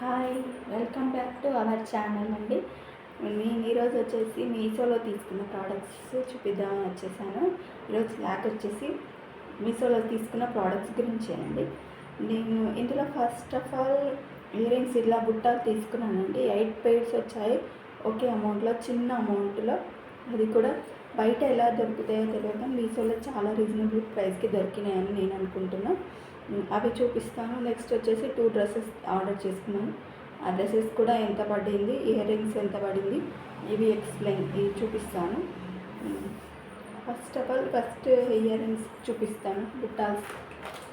Hi welcome back to our channel అండి. నేను ఈరోజు వచ్చేసి మీషోలో తీసుకున్న ప్రోడక్ట్స్ చూపిద్దామని వచ్చేసాను. ఈరోజు ల్యాక్ వచ్చేసి మీషోలో తీసుకున్న ప్రోడక్ట్స్ గురించేనండి. నేను ఇందులో first of all ear rings ఇలా బుట్టాలు తీసుకున్నానండి. ఎయిట్ పెయిర్స్ వచ్చాయి. ఒకే అమౌంట్లో చిన్న అమౌంట్లో అది కూడా బయట ఎలా దొరుకుతాయో తెలియదు మీషోలో చాలా రీజనబుల్ ప్రైస్కి దొరికినాయని నేను అనుకుంటున్నా. అవి చూపిస్తాను. నెక్స్ట్ వచ్చేసి టూ డ్రెస్సెస్ ఆర్డర్ చేసుకున్నాను. ఆ డ్రెస్సెస్ కూడా ఎంత పడింది ఇయర్ రింగ్స్ ఎంత పడింది ఇవి ఎక్స్ప్లెయిన్ ఇవి చూపిస్తాను. First of all first earrings చూపిస్తాను. బుట్టాలు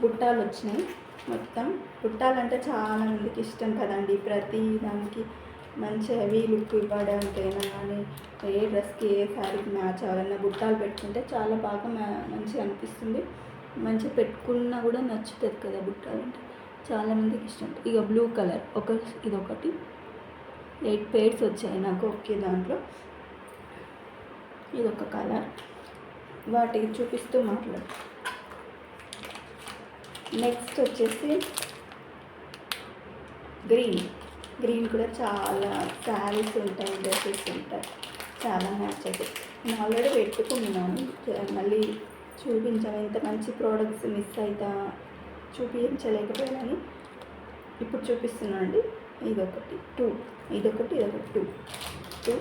బుట్టాలు వచ్చినాయి మొత్తం. బుట్టాలు అంటే చాలా మందికి ఇష్టం కదండి. ప్రతి దానికి మంచిగా హెవీ లుక్ ఇవ్వడానికైనా కానీ ఏ డ్రెస్కి ఏ శారీకి మ్యాచ్ అవ్వాలన్నా బుట్టాలు పెట్టుకుంటే చాలా బాగా మంచిగా అనిపిస్తుంది. మంచిగా పెట్టుకున్నా కూడా నచ్చుతుంది కదా బుట్టాలు అంటే. చాలా మందికి ఇష్టం. ఇక బ్లూ కలర్ ఒక ఇది ఒకటి ఎయిట్ పేర్స్ వచ్చాయి నాకు ఒకే దాంట్లో. ఇది ఒక కలర్. వాటికి చూపిస్తూ మాట్లాడు. నెక్స్ట్ వచ్చేసి గ్రీన్. గ్రీన్ కూడా చాలా శారీస్ ఉంటాయి డ్రెస్సెస్ ఉంటాయి. చాలా మ్యాచ్ అవుతాయి నేను ఆల్రెడీ పెట్టుకున్నాను. మళ్ళీ చూపించాను. ఇంత మంచి ప్రోడక్ట్స్ మిస్ అవుతా చూపించలేకపోయానని ఇప్పుడు చూపిస్తున్నాను అండి. ఇదొకటి. టూ ఇదొకటి ఇదొకటి. టూ టూ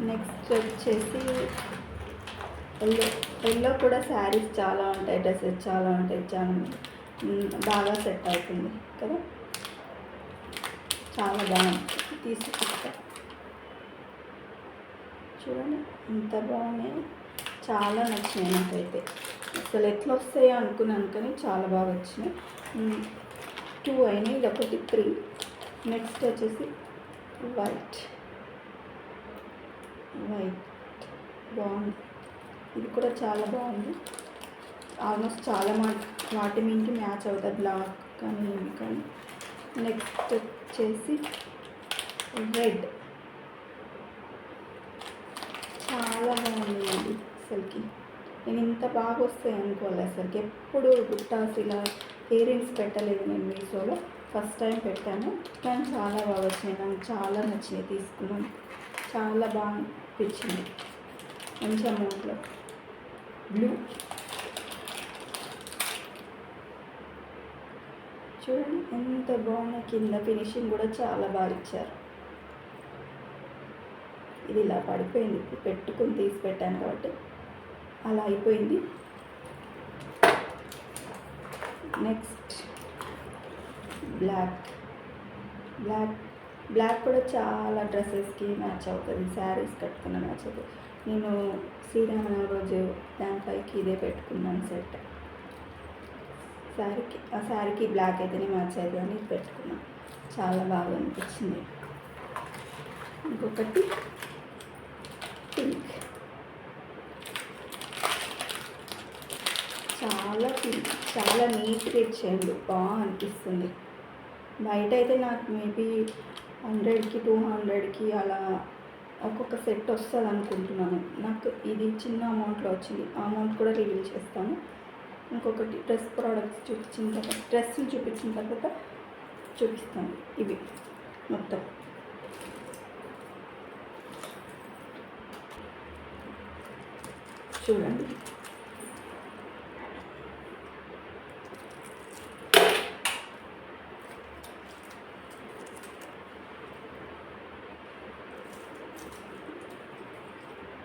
నెక్స్ట్ వచ్చేసి ఎల్లో. ఎల్లో కూడా శారీస్ చాలా ఉంటాయి. డ్రెస్సెస్ చాలా ఉంటాయి. చాలా బాగా సెట్ అవుతుంది కదా. చాలా బాగుంది తీసుకుంటా చూడండి ఎంత బాగున్నాయి. చాలా నచ్చినాయి నాకైతే. అసలు ఎట్లా వస్తాయో అనుకున్నాను కానీ చాలా బాగా వచ్చినాయి. టూ అయినాయి ఇది ఒకటి త్రీ. నెక్స్ట్ వచ్చేసి వైట్. వైట్. బాగుంది. ఇది కూడా చాలా బాగుంది. ఆల్మోస్ట్ చాలా మా వాటి మీదకి మ్యాచ్ అవుతుంది బ్లాక్ కానీ కానీ. నెక్స్ట్ వచ్చేసి రెడ్. చాలా బాగుంది అసలుకి నేను ఇంత బాగా వస్తాయి అనుకోవాలి అసలుకి. ఎప్పుడు గుట్టాస్ ఇలా ఇయర్ రింగ్స్ పెట్టలేదు నేను మీషోలో. ఫస్ట్ టైం పెట్టాను. కానీ చాలా బాగా వచ్చినాయి. నాకు చాలా నచ్చినాయి తీసుకున్నాను. చాలా బాగా అనిపించింది. మంచి అమౌంట్లో బ్లూ చూడండి ఎంత బాగున్నాయి కింద ఫినిషింగ్ కూడా చాలా బాగా ఇచ్చారు. ఇది ఇలా పడిపోయింది. ఇప్పుడు పెట్టుకుని తీసి పెట్టాను కాబట్టి అలా అయిపోయింది. Next black. బ్లాక్ బ్లాక్ కూడా చాలా డ్రెస్సెస్కి మ్యాచ్ అవుతుంది. శారీస్ కట్టుకున్న మ్యాచ్ అవుతుంది. నేను శ్రీరామ రోజు దానిపైకి ఇదే పెట్టుకున్నాను సెట్. శారీకి ఆ శారీకి బ్లాక్ అయితేనే మ్యాచ్ అవుతుంది అని పెట్టుకున్నాం. పెట్టుకున్నాను చాలా బాగా అనిపించింది. ఇంకొకటి పింక్ చాలా పింక్ చాలా నీట్గా ఇచ్చేయండి బాగా అనిపిస్తుంది. బయట అయితే నాకు మేబీ హండ్రెడ్కి టూ హండ్రెడ్కి అలా ఒక్కొక్క సెట్ వస్తుంది అనుకుంటున్నాను నాకు ఇది చిన్న అమౌంట్లో వచ్చింది. ఆ అమౌంట్ కూడా రివీల్ చేస్తాను. ఇంకొకటి డ్రెస్ ప్రోడక్ట్స్ చూపించిన తర్వాత డ్రెస్సులు చూపించిన తర్వాత చూపిస్తాను ఇవి మొత్తం. చూడండి.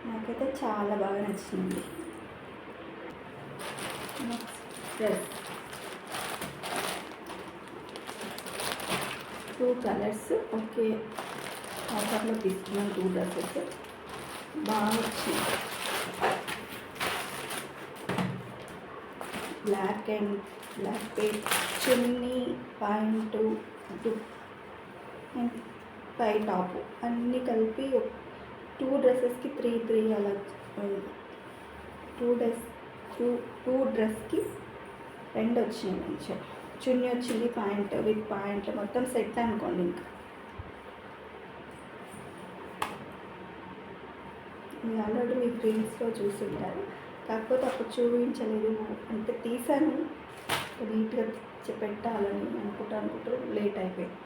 నాకైతే చాలా బాగా నచ్చింది నెక్స్ట్ డ్రెస్ టూ కలర్స్ ఒకే ఆఫర్లో తీసుకున్నాను టూ డ్రెస్సెస్ బాగా వచ్చింది బ్లాక్ అండ్ బ్లాక్ పేట్ చున్నీ ప్యాంటు టు అండ్ పై టాప్ అన్నీ కలిపి టూ డ్రెస్సెస్కి త్రీ త్రీ అలా టూ డ్రెస్ టూ టూ డ్రెస్కి రెండు వచ్చినాయి మంచిగా. చున్నీ వచ్చింది ప్యాంట్ విత్ ప్యాంట్. మొత్తం సెట్ అనుకోండి ఇంకా. మీరు ఆల్రెడీ మీ ఫ్రెండ్స్లో చూసి ఉంటారు. కాకపోతే అప్పుడు చూపించలేదు. అంటే తీసాను. నీట్గా పెట్టాలని అనుకుంటూ అనుకుంటూ లేట్ అయిపోయింది.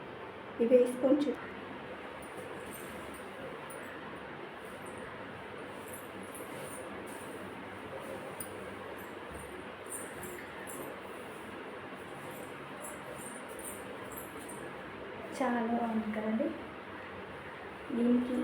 ఇవి వేసుకొని చూ చాలా బాగుంది కదండి. దీనికి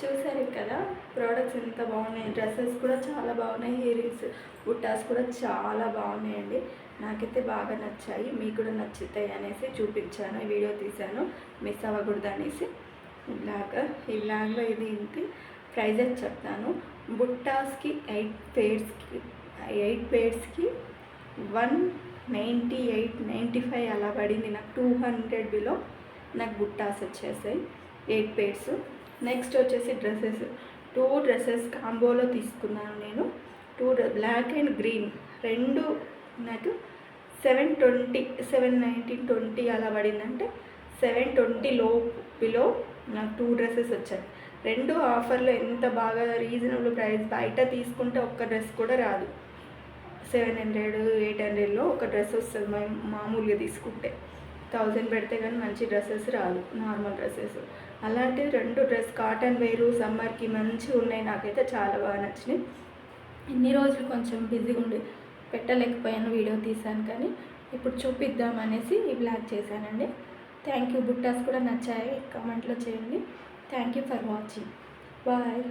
చూసారు కదా ప్రోడక్ట్స్ ఎంత బాగున్నాయి డ్రెస్సెస్ కూడా చాలా బాగున్నాయి ఇయరింగ్స్ బుట్టాస్ కూడా చాలా బాగున్నాయండి. నాకైతే బాగా నచ్చాయి మీకు కూడా నచ్చుతాయి అనేసి చూపించాను ఈ వీడియో తీశాను. మిస్ అవ్వకూడదు అనేసి. ఇలాగా బ్లాగ్లో ఇది ఇంటి ప్రైజెస్ చెప్తాను. బుట్టాస్కి ఎయిట్ పేర్స్కి eight పేర్స్కి one ninety eight ninety five అలా పడింది. నాకు టూ హండ్రెడ్ బిలో నాకు బుట్టాస్ వచ్చేసాయి. Eight pairs. నెక్స్ట్ వచ్చేసి డ్రెస్సెస్ టూ డ్రెస్సెస్ కాంబోలో తీసుకున్నాను నేను. టూ బ్లాక్ అండ్ గ్రీన్ రెండు నాకు seven twenty seven nineteen twenty అలా పడిందంటే సెవెన్ ట్వంటీ లో బిలో నాకు టూ డ్రెస్సెస్ వచ్చాయి. రెండు ఆఫర్లో ఎంత బాగా రీజనబుల్ ప్రైస్ బయట తీసుకుంటే ఒక్క డ్రెస్ కూడా రాదు. సెవెన్ హండ్రెడ్ ఎయిట్ హండ్రెడ్లో ఒక డ్రెస్ వస్తుంది మేము మామూలుగా తీసుకుంటే. థౌజండ్ పెడితే కానీ మంచి డ్రెస్సెస్ రాదు నార్మల్ డ్రెస్సెస్ అలాంటి రెండు డ్రెస్ కాటన్ వేరు సమ్మర్కి మంచిగా ఉన్నాయి. నాకైతే చాలా బాగా నచ్చినాయి. ఇన్ని రోజులు కొంచెం బిజీగా ఉండి పెట్టలేకపోయాను వీడియో తీశాను కానీ ఇప్పుడు చూపిద్దాం అనేసి ఈ బ్లాగ్ చేశానండి. థ్యాంక్ యూ బుట్టాస్ కూడా నచ్చాయి. కమెంట్లో చేయండి. Thank you for watching bye